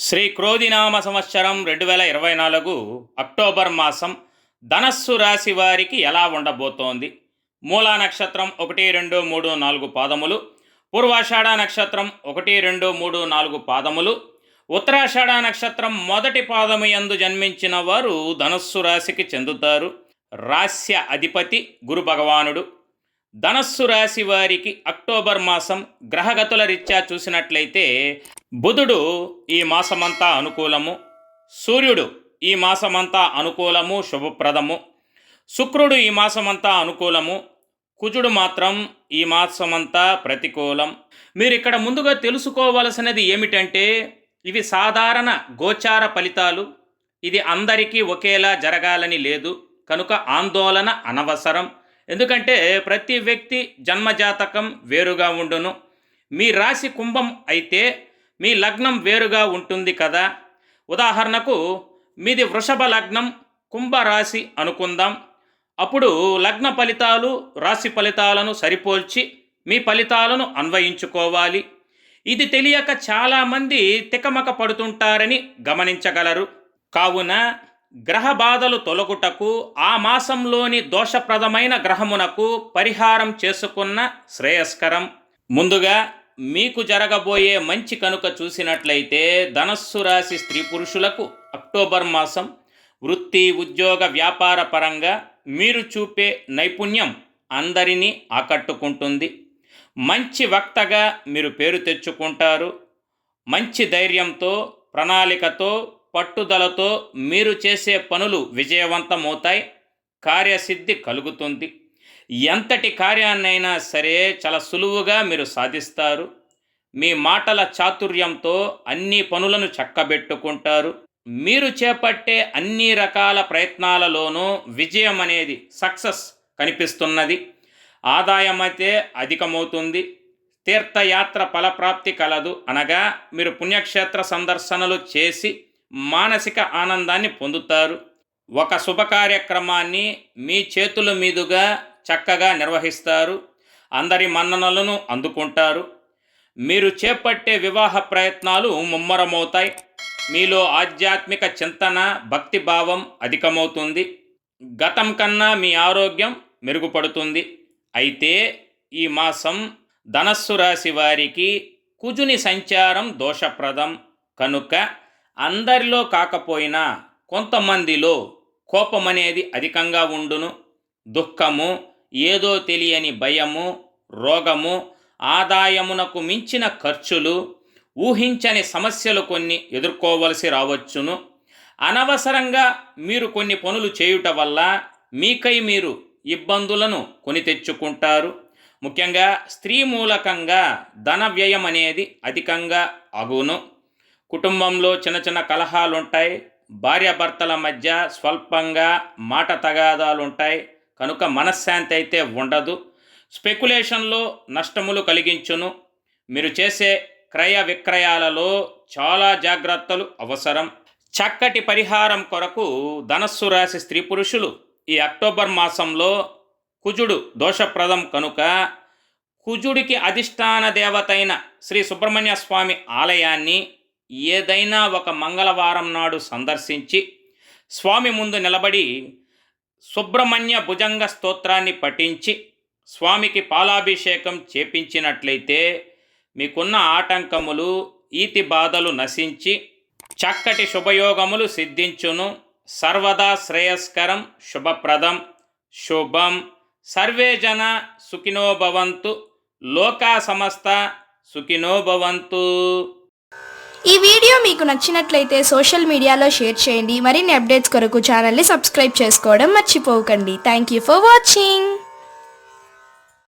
శ్రీ క్రోధినామ సంవత్సరం రెండు వేల ఇరవై నాలుగు అక్టోబర్ మాసం ధనస్సు రాశి వారికి ఎలా ఉండబోతోంది? మూలా నక్షత్రం ఒకటి రెండు మూడు నాలుగు పాదములు పూర్వాషాఢ నక్షత్రం ఒకటి రెండు మూడు నాలుగు పాదములు ఉత్తరాషాఢ నక్షత్రం మొదటి పాదము యందు జన్మించిన వారు ధనస్సు రాశికి చెందుతారు. రాస్య అధిపతి గురు భగవానుడు. ధనస్సు రాశి వారికి అక్టోబర్ మాసం గ్రహగతుల రీత్యా చూసినట్లయితే బుధుడు ఈ మాసమంతా అనుకూలము సూర్యుడు ఈ మాసమంతా అనుకూలము శుభప్రదము. శుక్రుడు ఈ మాసమంతా అనుకూలము కుజుడు మాత్రం ఈ మాసమంతా ప్రతికూలం. మీరు ఇక్కడ ముందుగా తెలుసుకోవలసినది ఏమిటంటే ఇవి సాధారణ గోచార ఫలితాలు. ఇది అందరికీ ఒకేలా జరగాలని లేదు. కనుక ఆందోళన అనవసరం. ఎందుకంటే ప్రతి వ్యక్తి జన్మజాతకం వేరుగా ఉండును. మీ రాశి కుంభం అయితే మీ లగ్నం వేరుగా ఉంటుంది కదా? ఉదాహరణకు మీది వృషభ లగ్నం కుంభరాశి అనుకుందాం. అప్పుడు లగ్న ఫలితాలు రాశి ఫలితాలను సరిపోల్చి మీ ఫలితాలను అన్వయించుకోవాలి. ఇది తెలియక చాలామంది తికమక పడుతుంటారని గమనించగలరు. కావున గ్రహ బాధలు తొలగుటకు ఆ మాసంలోని దోషప్రదమైన గ్రహమునకు పరిహారం చేసుకున్న శ్రేయస్కరం. ముందుగా మీకు జరగబోయే మంచి కనుక చూసినట్లయితే ధనస్సు రాశి స్త్రీ పురుషులకు అక్టోబర్ మాసం వృత్తి ఉద్యోగ వ్యాపార పరంగా మీరు చూపే నైపుణ్యం అందరినీ ఆకట్టుకుంటుంది. మంచి వక్తగా మీరు పేరు తెచ్చుకుంటారు. మంచి ధైర్యంతో ప్రణాళికతో పట్టుదలతో మీరు చేసే పనులు విజయవంతమవుతాయి. కార్యసిద్ధి కలుగుతుంది. ఎంతటి కార్యాన్నైనా సరే చాలా సులువుగా మీరు సాధిస్తారు. మీ మాటల చాతుర్యంతో అన్ని పనులను చక్కబెట్టుకుంటారు. మీరు చేపట్టే అన్ని రకాల ప్రయత్నాలలోనూ విజయం అనేది సక్సెస్ కనిపిస్తున్నది. ఆదాయం అయితే అధికమవుతుంది. తీర్థయాత్ర ఫలప్రాప్తి కలదు అనగా మీరు పుణ్యక్షేత్ర సందర్శనలు చేసి మానసిక ఆనందాన్ని పొందుతారు. ఒక శుభ కార్యక్రమాన్ని మీ చేతుల మీదుగా చక్కగా నిర్వహిస్తారు అందరి మన్ననలను అందుకుంటారు. మీరు చేపట్టే వివాహ ప్రయత్నాలు ముమ్మరమవుతాయి. మీలో ఆధ్యాత్మిక చింతన భక్తిభావం అధికమవుతుంది. గతం కన్నా మీ ఆరోగ్యం మెరుగుపడుతుంది. అయితే ఈ మాసం ధనస్సు రాశి వారికి కుజుని సంచారం దోషప్రదం. కనుక అందరిలో కాకపోయినా కొంతమందిలో కోపం అనేది అధికంగా ఉండును. దుఃఖము ఏదో తెలియని భయము రోగము ఆదాయమునకు మించిన ఖర్చులు ఊహించని సమస్యలు కొన్ని ఎదుర్కోవలసి రావచ్చును. అనవసరంగా మీరు కొన్ని పనులు చేయుట వల్ల మీకై మీరు ఇబ్బందులను కొని తెచ్చుకుంటారు. ముఖ్యంగా స్త్రీ మూలకంగా ధన వ్యయం అనేది అధికంగా అగును కుటుంబంలో చిన్న చిన్న కలహాలుంటాయి. భార్యాభర్తల మధ్య స్వల్పంగా మాట తగాదాలు ఉంటాయి కనుక మనశ్శాంతి అయితే ఉండదు. స్పెక్యులేషన్లో నష్టములు కలిగించును. మీరు చేసే క్రయ విక్రయాలలో చాలా జాగ్రత్తలు అవసరం. చక్కటి పరిహారం కొరకు ధనస్సు రాశి స్త్రీ పురుషులు ఈ అక్టోబర్ మాసంలో కుజుడు దోషప్రదం కనుక కుజుడికి అధిష్టాన దేవతైన శ్రీ సుబ్రహ్మణ్య స్వామి ఆలయాన్ని ఏదైనా ఒక మంగళవారం నాడు సందర్శించి స్వామి ముందు నిలబడి సుబ్రహ్మణ్య భుజంగ స్తోత్రాన్ని పఠించి స్వామికి పాలాభిషేకం చేపించినట్లయితే మీకున్న ఆటంకములు ఈతి బాధలు నశించి చక్కటి శుభయోగములు సిద్ధించును. సర్వదా శ్రేయస్కరం శుభప్రదం శుభం. సర్వే జన సుఖినో భవంతు. లోకా సమస్త సుఖినో భవంతు. ఈ వీడియో మీకు నచ్చినట్లయితే సోషల్ మీడియాలో షేర్ చేయండి. మరిన్ని అప్డేట్స్ కొరకు ఛానల్ని సబ్స్క్రైబ్ చేసుకోవడం మర్చిపోకండి. Thank you for watching